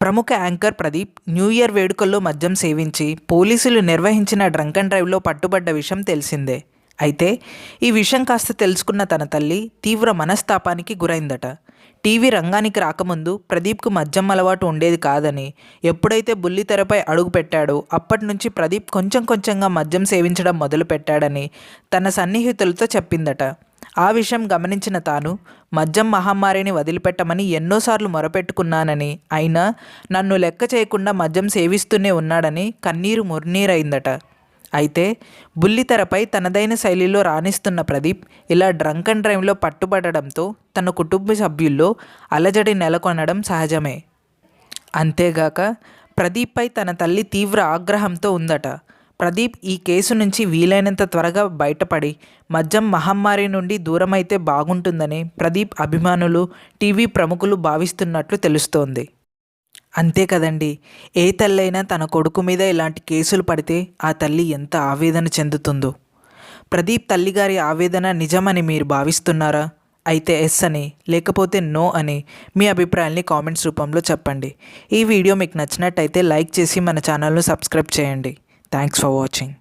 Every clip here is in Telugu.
ప్రముఖ యాంకర్ ప్రదీప్ న్యూ ఇయర్ వేడుకల్లో మద్యం సేవించి పోలీసులు నిర్వహించిన డ్రంక్ అండ్ డ్రైవ్లో పట్టుబడ్డ విషయం తెలిసిందే. అయితే ఈ విషయం కాస్త తెలుసుకున్న తన తల్లి తీవ్ర మనస్తాపానికి గురైందట. టీవీ రంగానికి రాకముందు ప్రదీప్కు మద్యం అలవాటు ఉండేది కాదని ఎప్పుడైతే బుల్లితెరపై అడుగు పెట్టాడో అప్పటి నుంచి ప్రదీప్ కొంచెం కొంచెంగా మద్యం సేవించడం మొదలుపెట్టాడని తన సన్నిహితులతో చెప్పిందట. ఆ విషయం గమనించిన తాను మద్యం మహమ్మారిని వదిలిపెట్టమని ఎన్నోసార్లు మొరపెట్టుకున్నానని. అయినా నన్ను లెక్క చేయకుండా మద్యం సేవిస్తూనే ఉన్నాడని కన్నీరు ముర్నీరైందట అయితే బుల్లితెరపై తనదైన శైలిలో రాణిస్తున్న ప్రదీప్ ఇలా డ్రంక్ అండ్ డ్రైవ్లో పట్టుబడడంతో తన కుటుంబ సభ్యుల్లో అలజడి నెలకొనడం సహజమే. అంతేగాక ప్రదీప్పై తన తల్లి తీవ్ర ఆగ్రహంతో ఉందట. ప్రదీప్ ఈ కేసు నుంచి వీలైనంత త్వరగా బయటపడి మద్యం మహమ్మారి నుండి దూరమైతే బాగుంటుందని ప్రదీప్ అభిమానులు టీవీ ప్రముఖులు భావిస్తున్నట్లు తెలుస్తోంది. అంతే కదండి ఏ తల్లైనా తన కొడుకు మీద ఇలాంటి కేసులు పడితే ఆ తల్లి ఎంత ఆవేదన చెందుతుందో. ప్రదీప్ తల్లిగారి ఆవేదన నిజమని మీరు భావిస్తున్నారా? అయితే ఎస్ అని లేకపోతే నో అని మీ అభిప్రాయాల్ని కామెంట్స్ రూపంలో చెప్పండి. ఈ వీడియో మీకు నచ్చినట్టయితే లైక్ చేసి మన ఛానల్ను సబ్స్క్రైబ్ చేయండి. థ్యాంక్స్ ఫర్ వాచింగ్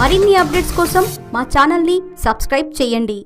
మరిన్ని అప్డేట్స్ కోసం మా ఛానల్ని సబ్స్క్రైబ్ చేయండి.